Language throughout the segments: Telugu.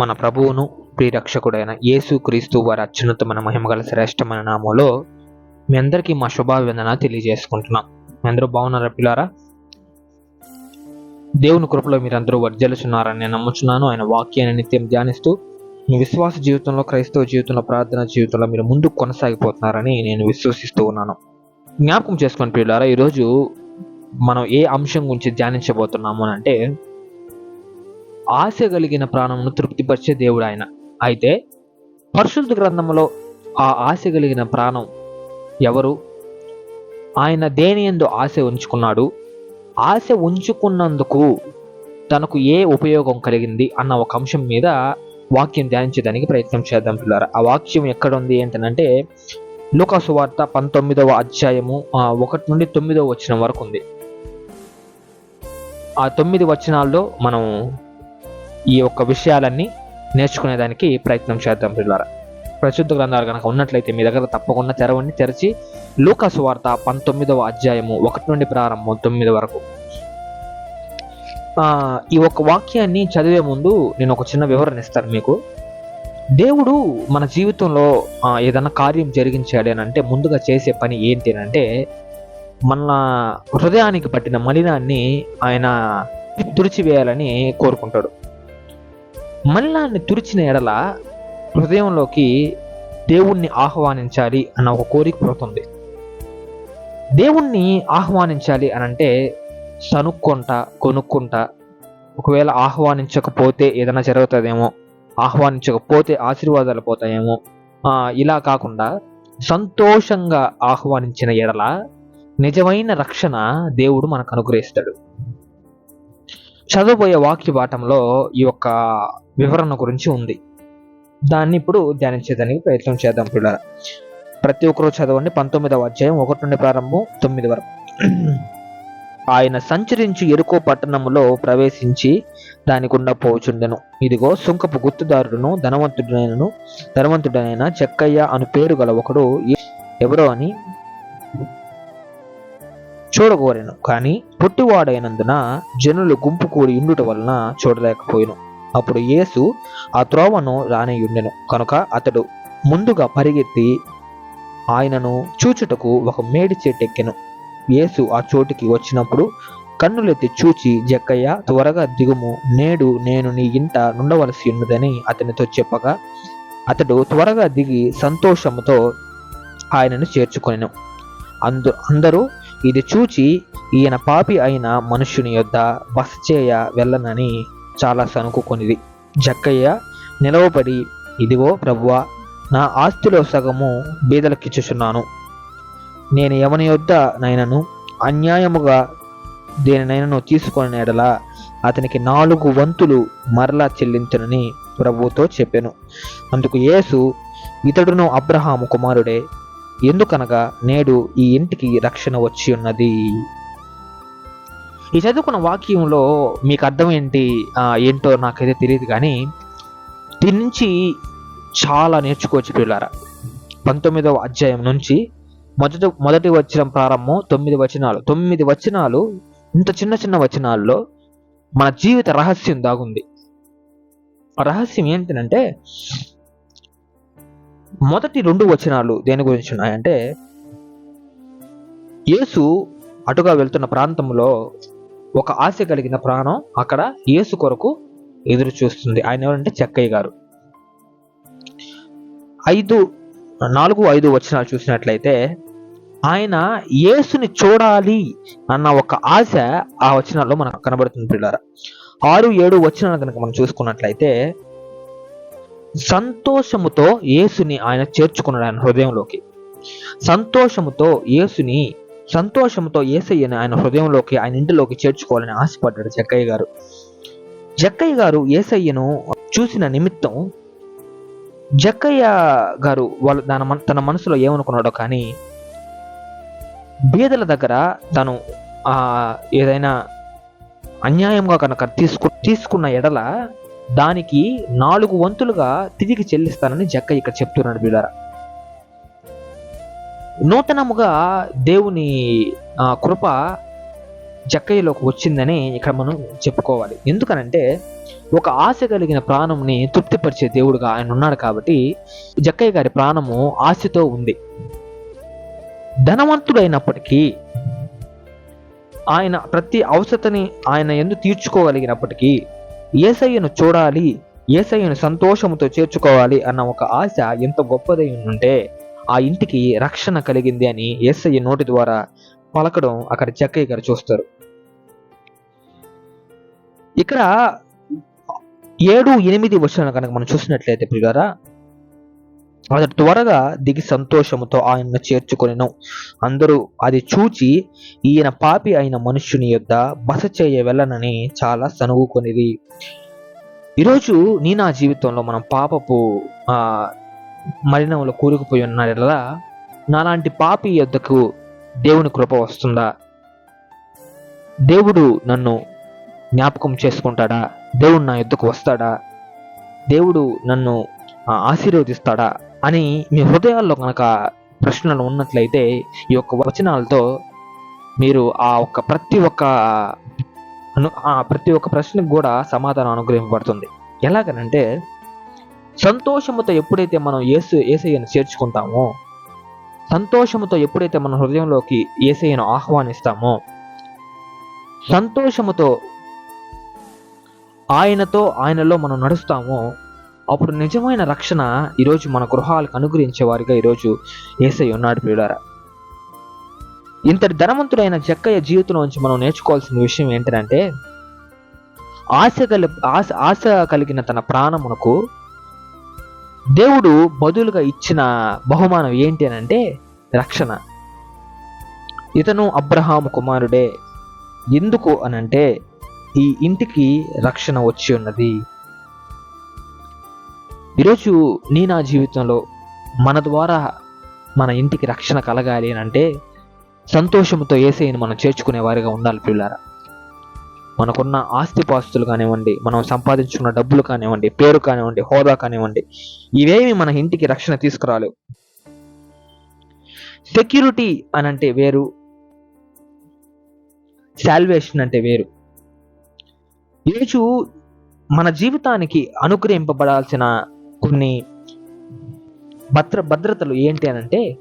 మన ప్రభువును ప్రియరక్షకుడైన యేసు క్రీస్తు వారి అత్యున్నతమైన మహిమగల శ్రేష్టమైన నామంలో మీ అందరికీ మా శుభాభివందన తెలియజేసుకుంటున్నాం. మీ అందరూ బాగున్నారా పిల్లారా? దేవుని కృపలో మీరందరూ వర్జలుచున్నారని నేను నమ్ముచున్నాను. ఆయన వాక్యాన్ని నిత్యం ధ్యానిస్తూ మీ విశ్వాస జీవితంలో క్రైస్తవ జీవితంలో ప్రార్థన జీవితంలో మీరు ముందుకు కొనసాగిపోతున్నారని నేను విశ్వసిస్తూ ఉన్నాను. జ్ఞాపకం చేసుకుని పిల్లారా ఈరోజు మనం ఏ అంశం గురించి ధ్యానించబోతున్నాము అని అంటే ఆశ కలిగిన ప్రాణమును తృప్తిపరిచే దేవుడు ఆయన. అయితే పరిశుద్ధ గ్రంథంలో ఆ ఆశ కలిగిన ప్రాణం ఎవరు? ఆయన దేని ఎందు ఆశ ఉంచుకున్నాడు? ఆశ ఉంచుకున్నందుకు తనకు ఏ ఉపయోగం కలిగింది అన్న ఒక అంశం మీద వాక్యం ధ్యానించడానికి ప్రయత్నం చేద్దాం పిల్లారా. ఆ వాక్యం ఎక్కడ ఉంది ఏంటంటే లూకాసు వార్త పంతొమ్మిదవ అధ్యాయము ఒకటి నుండి తొమ్మిదవ వచనం వరకు ఉంది. ఆ తొమ్మిది వచనాల్లో మనం ఈ యొక్క విషయాలన్నీ నేర్చుకునేదానికి ప్రయత్నం చేద్దాం పిల్లరా ప్రసిద్ధ గ్రంథాలు కనుక ఉన్నట్లయితే మీ దగ్గర తప్పకుండా తెరవండి తెరిచి లూకాసు వార్త పంతొమ్మిదవ అధ్యాయము ఒకటి నుండి ప్రారంభం తొమ్మిది వరకు. ఈ ఒక్క వాక్యాన్ని చదివే ముందు నేను ఒక చిన్న వివరణ ఇస్తాను మీకు. దేవుడు మన జీవితంలో ఏదైనా కార్యం జరిగించాడేనంటే అని అంటే ముందుగా చేసే పని ఏంటి అంటే మన హృదయానికి పట్టిన మలినాన్ని ఆయన తుడిచివేయాలని కోరుకుంటాడు. మల్లాన్ని తుడిచిన ఎడల హృదయంలోకి దేవుణ్ణి ఆహ్వానించాలి అన్న ఒక కోరిక పుడుతుంది. దేవుణ్ణి ఆహ్వానించాలి అని అంటే సనుక్కుంటా కొనుక్కుంటా ఒకవేళ ఆహ్వానించకపోతే ఏదైనా జరుగుతుందేమో ఆహ్వానించకపోతే ఆశీర్వాదాలు పోతాయేమో ఇలా కాకుండా సంతోషంగా ఆహ్వానించిన ఎడల నిజమైన రక్షణ దేవుడు మనకు అనుగ్రహిస్తాడు. చదవబోయే వాక్య పాఠంలో ఈ యొక్క వివరణ గురించి ఉంది. దాన్ని ఇప్పుడు ధ్యానించేదానికి ప్రయత్నం చేద్దాం పిల్లల ప్రతి ఒక్కరూ చదవండి. పంతొమ్మిదవ అధ్యాయం ఒకటి నుండి ప్రారంభం తొమ్మిది వరకు. ఆయన సంచరించి ఎరుకో పట్టణములో ప్రవేశించి దాని గుండా పోచుండెను. ఇదిగో సుంకపు గుర్తుదారుడును ధనవంతుడైనను ధనవంతుడైన చెక్కయ్య అను పేరు గల ఒకడు ఎవరో అని చూడగోరెను. కానీ పుట్టివాడైనందున జనులు గుంపు కూడి ఉండుట వలన చూడలేకపోయాను. అప్పుడు యేసు ఆ త్రోవను రానియుండెను. కనుక అతడు ముందుగా పరిగెత్తి ఆయనను చూచుటకు ఒక మేడి చెట్టెక్కెను యేసు ఆ చోటికి వచ్చినప్పుడు కన్నులెత్తి చూచి జక్కయ్య త్వరగా దిగుము. నేడు నేను నీ ఇంట నుండవలసి ఉన్నదని అతనితో చెప్పగా అతడు త్వరగా దిగి సంతోషముతో ఆయనను చేర్చుకొనెను. అందు అందరూ ఇది చూచి ఈయన పాపి అయిన మనుష్యుని యొద్ద బస చేయ వెళ్ళనని చాలా సనుకుకొనిది జక్కయ్య నిలవబడి ఇదిగో ప్రభువా నా ఆస్తిలో సగము బీదలకిచ్చుచున్నాను. నేను ఎవని యొద్ద నైనను అన్యాయముగా దేనినైనను తీసుకొని ఎడలా అతనికి నాలుగు వంతులు మరలా చెల్లించనని ప్రభువుతో చెప్పాను. అందుకు యేసు ఇతడును అబ్రహాము కుమారుడే ఎందుకనగా నేడు ఈ ఇంటికి రక్షణ వచ్చి ఉన్నది ఈ చదువుకున్న వాక్యంలో మీకు అర్థం ఏంటి? ఏంటో నాకైతే తెలియదు కానీ దీని నుంచి చాలా నేర్చుకోవచ్చు పిల్లారా పంతొమ్మిదవ అధ్యాయం నుంచి మొదటి మొదటి వచనం ప్రారంభం తొమ్మిది వచనాలు. తొమ్మిది వచనాలు ఇంత చిన్న చిన్న వచనాల్లో మన జీవిత రహస్యం దాగుంది. రహస్యం ఏంటంటే మొదటి రెండు వచనాలు దేని గురించి ఉన్నాయంటే యేసు అటుగా వెళ్తున్న ప్రాంతంలో ఒక ఆశ కలిగిన ప్రాణం అక్కడ యేసు కొరకు ఎదురు చూస్తుంది. ఆయన ఎవరంటే చెక్కయ్య గారు. ఐదు నాలుగు ఐదు వచనాలు చూసినట్లయితే ఆయన యేసుని చూడాలి అన్న ఒక ఆశ ఆ వచనాల్లో మనకు కనబడుతుంది పిల్లల ఆరు ఏడు వచనాలు కనుక మనం చూసుకున్నట్లయితే సంతోషముతో యేసుని ఆయన చేర్చుకున్నాడు ఆయన హృదయంలోకి. సంతోషముతో యేసుని సంతోషంతో ఏసయ్యని ఆయన హృదయంలోకి ఆయన ఇంటిలోకి చేర్చుకోవాలని ఆశపడ్డాడు జక్కయ్య గారు. జక్కయ్య గారు ఏసయ్యను చూసిన నిమిత్తం జక్కయ్య గారు వాళ్ళ దాని తన మనసులో ఏమనుకున్నాడో కానీ బీదల దగ్గర తను ఆ ఏదైనా అన్యాయంగా కనుక తీసుకు తీసుకున్న ఎడల దానికి నాలుగు వంతులుగా తిరిగి చెల్లిస్తానని జక్క ఇక్కడ చెప్తున్నాడు బీదారా నూతనముగా దేవుని కృప జక్కయ్యలోకి వచ్చిందని ఇక్కడ మనం చెప్పుకోవాలి. ఎందుకనంటే ఒక ఆశ కలిగిన ప్రాణంని తృప్తిపరిచే దేవుడుగా ఆయన ఉన్నాడు కాబట్టి జక్కయ్య గారి ప్రాణము ఆశతో ఉంది. ధనవంతుడైనప్పటికీ ఆయన ప్రతి అవసరతని ఆయన ఎందు తీర్చుకోగలిగినప్పటికీ ఏసయ్యను చూడాలి ఏసయ్యను సంతోషముతో చేర్చుకోవాలి అన్న ఒక ఆశ ఎంత గొప్పదై ఉంటే ఆ ఇంటికి రక్షణ కలిగింది అని ఎస్ఐ నోటి ద్వారా పలకడం అక్కడ జక్కయ్య గారు చూస్తారు. ఇక్కడ ఏడు ఎనిమిది వచ్చిన కనుక మనం చూసినట్లయితే పిల్లరా అతడు త్వరగా దిగి సంతోషముతో ఆయన్ను చేర్చుకొనిను. అందరూ అది చూచి ఈయన పాపి అయిన మనుష్యుని యొద్ద బస చేయ వెళ్ళనని చాలా సనుగుకొనిది ఈరోజు నీ నా జీవితంలో మనం పాపపు మలినంలో కూరుకుపోయి ఉన్నాడలా నాలాంటి పాపి యొద్దకు దేవుని కృప వస్తుందా? దేవుడు నన్ను జ్ఞాపకం చేసుకుంటాడా? దేవుడు నా యుద్ధకు వస్తాడా? దేవుడు నన్ను ఆశీర్వదిస్తాడా? అని మీ హృదయాల్లో కనుక ప్రశ్నలు ఉన్నట్లయితే ఈ యొక్క వచనాలతో మీరు ఆ ఒక్క ప్రతి ఒక్క ఆ ప్రతి ఒక్క ప్రశ్నకు కూడా సమాధానం అనుగ్రహింపబడుతుంది. ఎలాగనంటే సంతోషముతో ఎప్పుడైతే మనం ఏసు ఏసయ్యను చేర్చుకుంటామో సంతోషముతో ఎప్పుడైతే మన హృదయంలోకి ఏసయ్యను ఆహ్వానిస్తామో సంతోషముతో ఆయనతో ఆయనలో మనం నడుస్తామో అప్పుడు నిజమైన రక్షణ ఈరోజు మన గృహాలకు అనుగ్రహించే వారిగా ఈరోజు ఏసై ఉన్నాడు ప్రియులారా. ఇంతటి ధనవంతుడైన జక్కయ్య జీవితం నుంచి మనం నేర్చుకోవాల్సిన విషయం ఏంటంటే ఆశ కలి ఆశ ఆశ కలిగిన తన ప్రాణమునకు దేవుడు బదులుగా ఇచ్చిన బహుమానం ఏంటి అని అంటే రక్షణ. ఇతను అబ్రహాము కుమారుడే. ఎందుకు అనంటే ఈ ఇంటికి రక్షణ వచ్చి ఉన్నది. ఈరోజు నీ నా జీవితంలో మన ద్వారా మన ఇంటికి రక్షణ కలగాలి అని అంటే సంతోషంతో ఏసైని మనం చేర్చుకునే వారిగా ఉండాలి పిల్లారా మనకున్న ఆస్తిపాస్తులు కానివ్వండి మనం సంపాదించుకున్న డబ్బులు కానివ్వండి పేరు కానివ్వండి హోదా కానివ్వండి ఇవేమి మన ఇంటికి రక్షణ తీసుకురాలేవు. సెక్యూరిటీ అని అంటే వేరు శాల్వేషన్ అంటే వేరు. ఈరోజు మన జీవితానికి అనుగ్రహింపబడాల్సిన కొన్ని భద్ర భద్రతలు ఏంటి అని అంటే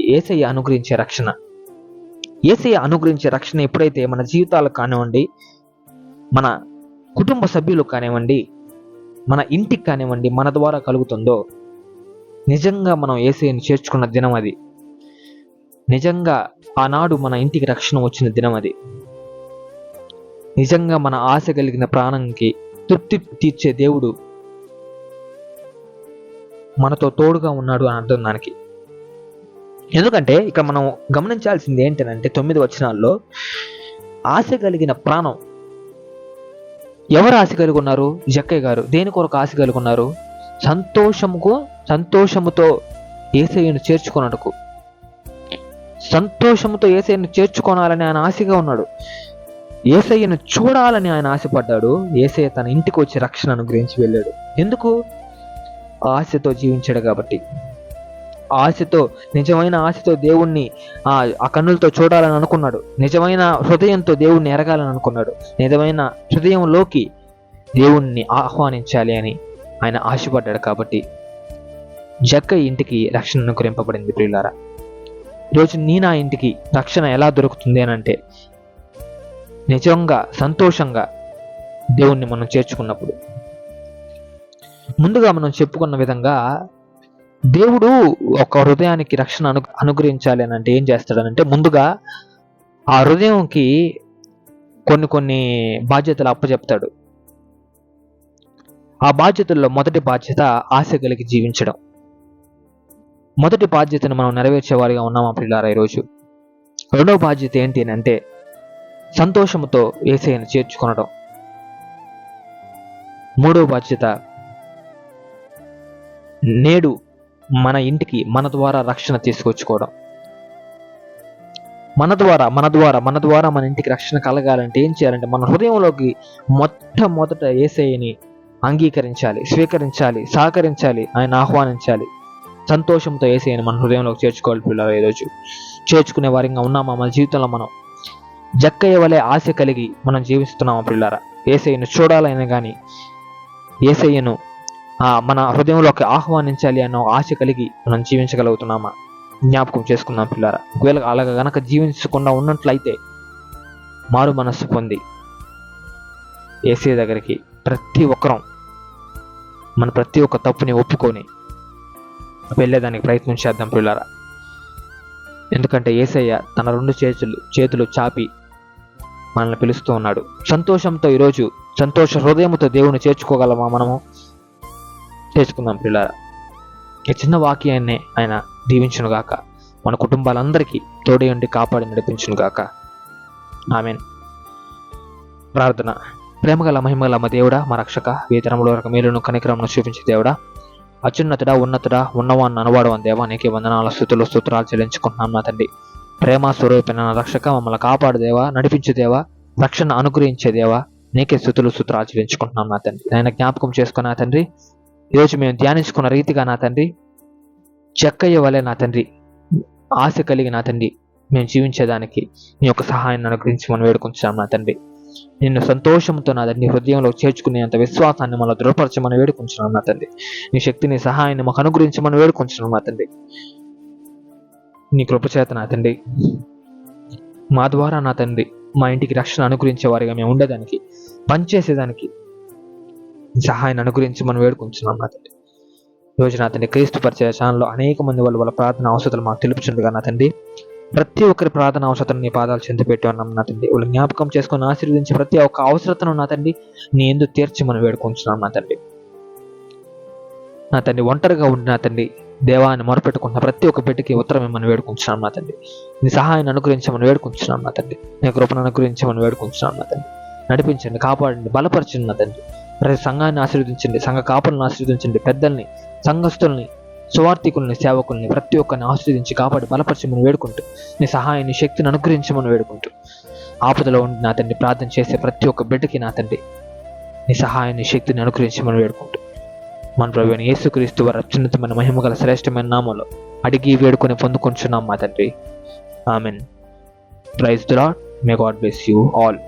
ఏసయ్య అనుగ్రహించే రక్షణ. ఏసీ అనుగ్రహించే రక్షణ ఎప్పుడైతే మన జీవితాలు కానివ్వండి మన కుటుంబ సభ్యులు కానివ్వండి మన ఇంటికి కానివ్వండి మన ద్వారా కలుగుతుందో నిజంగా మనం ఏసీని చేర్చుకున్న దినం అది. నిజంగా ఆనాడు మన ఇంటికి రక్షణ వచ్చిన దినం అది. నిజంగా మన ఆశ కలిగిన ప్రాణంకి తృప్తి తీర్చే దేవుడు మనతో తోడుగా ఉన్నాడు అని అర్థం దానికి. ఎందుకంటే ఇక మనం గమనించాల్సింది ఏంటంటే తొమ్మిది వచనాల్లో ఆశ కలిగిన ప్రాణం. ఎవరు ఆశ కలిగి ఉన్నారు జక్కయ్య గారు. దేని కొరకు ఆశ కలిగి ఉన్నారు సంతోషముకు సంతోషముతో ఏసయ్యను చేర్చుకున్నట్టుకు సంతోషముతో ఏసయ్యను చేర్చుకోనాలని ఆయన ఆశగా ఉన్నాడు. ఏసయ్యను చూడాలని ఆయన ఆశపడ్డాడు. ఏసయ్య తన ఇంటికి వచ్చి రక్షణ అనుగ్రహించి వెళ్ళాడు. ఎందుకు? ఆశతో జీవించాడు కాబట్టి. ఆశతో నిజమైన ఆశతో దేవుణ్ణి ఆ కన్నులతో చూడాలని అనుకున్నాడు. నిజమైన హృదయంతో దేవుణ్ణి ఎరగాలని అనుకున్నాడు. నిజమైన హృదయంలోకి దేవుణ్ణి ఆహ్వానించాలి అని ఆయన ఆశపడ్డాడు కాబట్టి జక్క ఇంటికి రక్షణ అనుగ్రహింపబడింది ప్రియులారా. ఈరోజు నీ నా ఇంటికి రక్షణ ఎలా దొరుకుతుంది అని అంటే నిజంగా సంతోషంగా దేవుణ్ణి మనం చేర్చుకున్నప్పుడు. ముందుగా మనం చెప్పుకున్న విధంగా దేవుడు ఒక హృదయానికి రక్షణ అను అనుగ్రహించాలి అని అంటే ఏం చేస్తాడనంటే ముందుగా ఆ హృదయంకి కొన్ని కొన్ని బాధ్యతలు అప్పచెప్తాడు ఆ బాధ్యతల్లో మొదటి బాధ్యత ఆశ కలిగి జీవించడం. మొదటి బాధ్యతను మనం నెరవేర్చే వారిగా ఉన్నామా పిల్లారా ఈరోజు? రెండవ బాధ్యత ఏంటి అని అంటే సంతోషంతో ఏసైను చేర్చుకొనడం. మూడవ బాధ్యత నేడు మన ఇంటికి మన ద్వారా రక్షణ తీసుకొచ్చుకోవడం. మన ద్వారా మన ద్వారా మన ద్వారా మన ఇంటికి రక్షణ కలగాలంటే ఏం చేయాలంటే మన హృదయంలోకి మొట్టమొదట ఏసైని అంగీకరించాలి స్వీకరించాలి సహకరించాలి ఆయన ఆహ్వానించాలి. సంతోషంతో ఏసైని మన హృదయంలోకి చేర్చుకోవాలి పిల్లలు ఈరోజు. చేర్చుకునే వారిగా ఉన్నామా? మన జీవితంలో మనం. జక్కయ్య వలె ఆశ కలిగి మనం జీవిస్తున్నామా పిల్లారా? ఏసయ్యను చూడాలని కానీ ఏసయ్యను మన హృదయంలోకి ఆహ్వానించాలి అన్న ఆశ కలిగి మనం జీవించగలుగుతున్నామా? జ్ఞాపకం చేసుకుందాం పిల్లారా. ఒకవేళ అలాగ గనక జీవించకుండా ఉన్నట్లయితే మారు మనస్సు పొంది ఏసీ దగ్గరికి ప్రతి ఒక్కరం మన ప్రతి ఒక్క తప్పుని ఒప్పుకొని వెళ్ళేదానికి ప్రయత్నం చేద్దాం పిల్లారా. ఎందుకంటే ఏసయ్య తన రెండు చేతులు చేతులు చాపి మనల్ని పిలుస్తూ ఉన్నాడు. సంతోషంతో ఈరోజు సంతోష హృదయంతో దేవుని చేర్చుకోగలమా మనము? చేసుకుందాం పిల్లల ఈ చిన్న వాక్యాన్నే ఆయన దీవించునుగాక మన కుటుంబాలందరికీ తోడి ఉండి కాపాడి నడిపించునుగాక ఆమెన్. ప్రార్థన. ప్రేమగల మహిమగల దేవుడా మా రక్షక వేతనంలో ఒక మేలును కనికరమును చూపించే దేవుడా. అత్యున్నతుడా ఉన్నతుడా ఉన్నవాన్ని అనువాడు అని దేవా నీకే వందనాల స్థుతులు స్తోత్రాలు చెల్లించుకుంటున్నాం నా తండ్రి. ప్రేమ స్వరూపిన రక్షక మమ్మల్ని కాపాడు దేవా నడిపించే దేవా రక్షణ అనుగ్రహించే దేవా నీకే స్థుతులు స్తోత్రాలు చెల్లించుకుంటున్నాం నా తండ్రి. ఆయన జ్ఞాపకం చేసుకున్న తండ్రి ఈరోజు మేము ధ్యానించుకున్న రీతిగా నా తండ్రి చెక్కయ్య వలె నా తండ్రి ఆశ కలిగి నా తండ్రి మేము జీవించేదానికి నీ యొక్క సహాయాన్ని అనుగ్రహించి మనం వేడుకుంటున్నాం నా తండ్రి. నిన్ను సంతోషంతో నా తండ్రి హృదయంలో చేర్చుకునేంత విశ్వాసాన్ని మనం దృఢపరచమని వేడుకుంటున్నాం నా తండ్రి. నీ శక్తిని సహాయాన్ని మాకు అనుగ్రహించమని మనం వేడుకుంటున్నాం నా తండ్రి. నీ కృపచేత నా తండ్రి మా ద్వారా నా తండ్రి మా ఇంటికి రక్షణ అనుగ్రహించే వారిగా మేము ఉండేదానికి పనిచేసేదానికి సహాయాన్ని అనుగ్రహించి మనం వేడుకుంటున్నాం నా తండ్రి. రోజు నా తండ్రి క్రీస్తు పరిచయ ఛానల్లో అనేక మంది వాళ్ళు వాళ్ళ ప్రార్థన అవసరాలు మాకు తెలుపుచుండగా నా తండ్రి. ప్రతి ఒక్కరి ప్రార్థన అవసరతను నీ పాదాలు చెందిపెట్టి ఉన్నాం నా తండ్రి. వాళ్ళు జ్ఞాపకం చేసుకుని ఆశీర్వదించి ప్రతి ఒక్క అవసరతను నా తండ్రి నీ ఎందుకు తీర్చి మనం వేడుకుంటున్నాం నా తండ్రి. నా తండ్రి ఒంటరిగా ఉండి నా తండ్రి దేవాన్ని మొరపెట్టుకున్న ప్రతి ఒక్క బిడ్డకి ఉత్తరం మనం వేడుకుంటున్నాం నా తండ్రి. నీ సహాయాన్ని అనుగ్రహించమని వేడుకుంటున్నాం నా తండ్రి. నీ కృపను అనుగ్రహించమని వేడుకుంటున్నాం నా తండ్రి. నడిపించండి కాపాడండి బలపరచండి నా తండ్రి. ప్రతి సంఘాన్ని ఆశీర్వదించండి సంఘ కాపులను ఆశీర్వదించండి పెద్దల్ని సంఘస్థుల్ని సువార్థికుల్ని సేవకుల్ని ప్రతి ఒక్కరిని ఆశీర్వదించి కాపాడి బలపరచమని వేడుకుంటూ నీ సహాయాన్ని శక్తిని అనుగ్రహించమని వేడుకుంటూ ఆపదలో ఉండి నా తండ్రి ప్రార్థన చేసే ప్రతి ఒక్క బిడ్డకి నా తండ్రి నీ సహాయాన్ని శక్తిని అనుగ్రహించమని వేడుకుంటూ. మన ప్రవీణ యేసుక్రీస్తు వారి అత్యున్నతమైన మహిమగల శ్రేష్టమైన నామంలో అడిగి వేడుకొని పొందుకుంటున్నాం మా తండ్రి. Amen. Praise the may God bless you all.